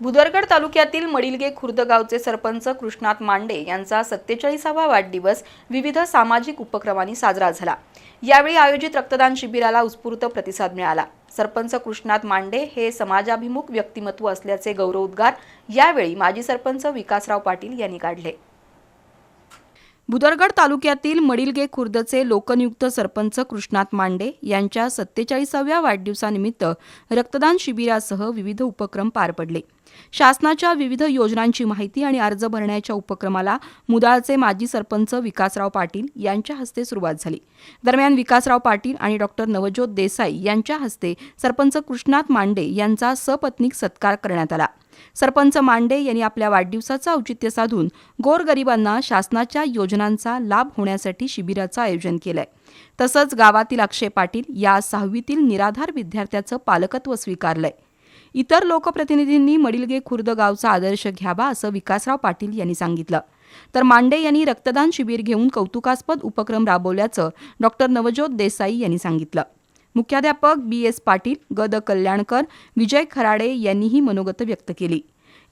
भुदरगड तालुक्यातील मडिलगे खुर्द गावचे सरपंच कृष्णात मांडे यांचा सत्तेचाळीसावा वाढदिवस विविध सामाजिक उपक्रमांनी साजरा झाला. यावेळी आयोजित रक्तदान शिबिराला उत्स्फूर्त प्रतिसाद मिळाला. सरपंच कृष्णात मांडे हे समाजाभिमुख व्यक्तिमत्व असल्याचे गौरवोद्गार यावेळी माजी सरपंच विकासराव पाटील यांनी काढले. भुदरगड तालुक्यातील मडिलगे खुर्दचे लोकनियुक्त सरपंच कृष्णात मांडे यांच्या सत्तेचाळीसाव्या वाढदिवसानिमित्त रक्तदान शिबिरासह विविध उपक्रम पार पडले. शासनाच्या विविध योजनांची माहिती आणि अर्ज भरण्याच्या उपक्रमाला मुदाळचे माजी सरपंच विकासराव पाटील यांच्या हस्ते सुरुवात झाली. दरम्यान विकासराव पाटील आणि डॉक्टर नवज्योत देसाई यांच्या हस्ते सरपंच कृष्णात मांडे यांचा सपत्नीक सत्कार करण्यात आला. सरपंच मांडे यांनी आपल्या वाढदिवसाचं औचित्य साधून गोरगरिबांना शासनाच्या योजनांचा लाभ होण्यासाठी शिबिराचं आयोजन केलंय. तसंच गावातील अक्षय पाटील या सहावीतील निराधार विद्यार्थ्याचं पालकत्व स्वीकारलंय. इतर लोकप्रतिनिधींनी मडिलगे खुर्द गावचा आदर्श घ्यावा असं विकासराव पाटील यांनी सांगितलं. तर मांडे यांनी रक्तदान शिबिर घेऊन कौतुकास्पद उपक्रम राबवल्याचं डॉक्टर नवज्योत देसाई यांनी सांगितलं. मुख्याध्यापक बी एस पाटील ग द कल्याणकर विजय खराडे यांनीही मनोगत व्यक्त केली.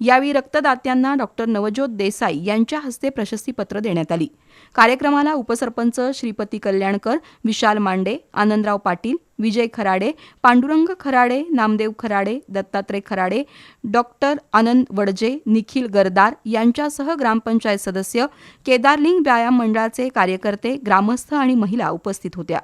यावेळी रक्तदात्यांना डॉक्टर नवज्योत देसाई यांच्या हस्ते प्रशस्तीपत्र देण्यात आली. कार्यक्रमाला उपसरपंच श्रीपती कल्याणकर विशाल मांडे आनंदराव पाटील विजय खराडे पांडुरंग खराडे नामदेव खराडे दत्तात्रय खराडे डॉक्टर आनंद वडजे निखिल गरदार यांच्यासह ग्रामपंचायत सदस्य केदारलिंग व्यायाम मंडळाचे कार्यकर्ते ग्रामस्थ आणि महिला उपस्थित होत्या.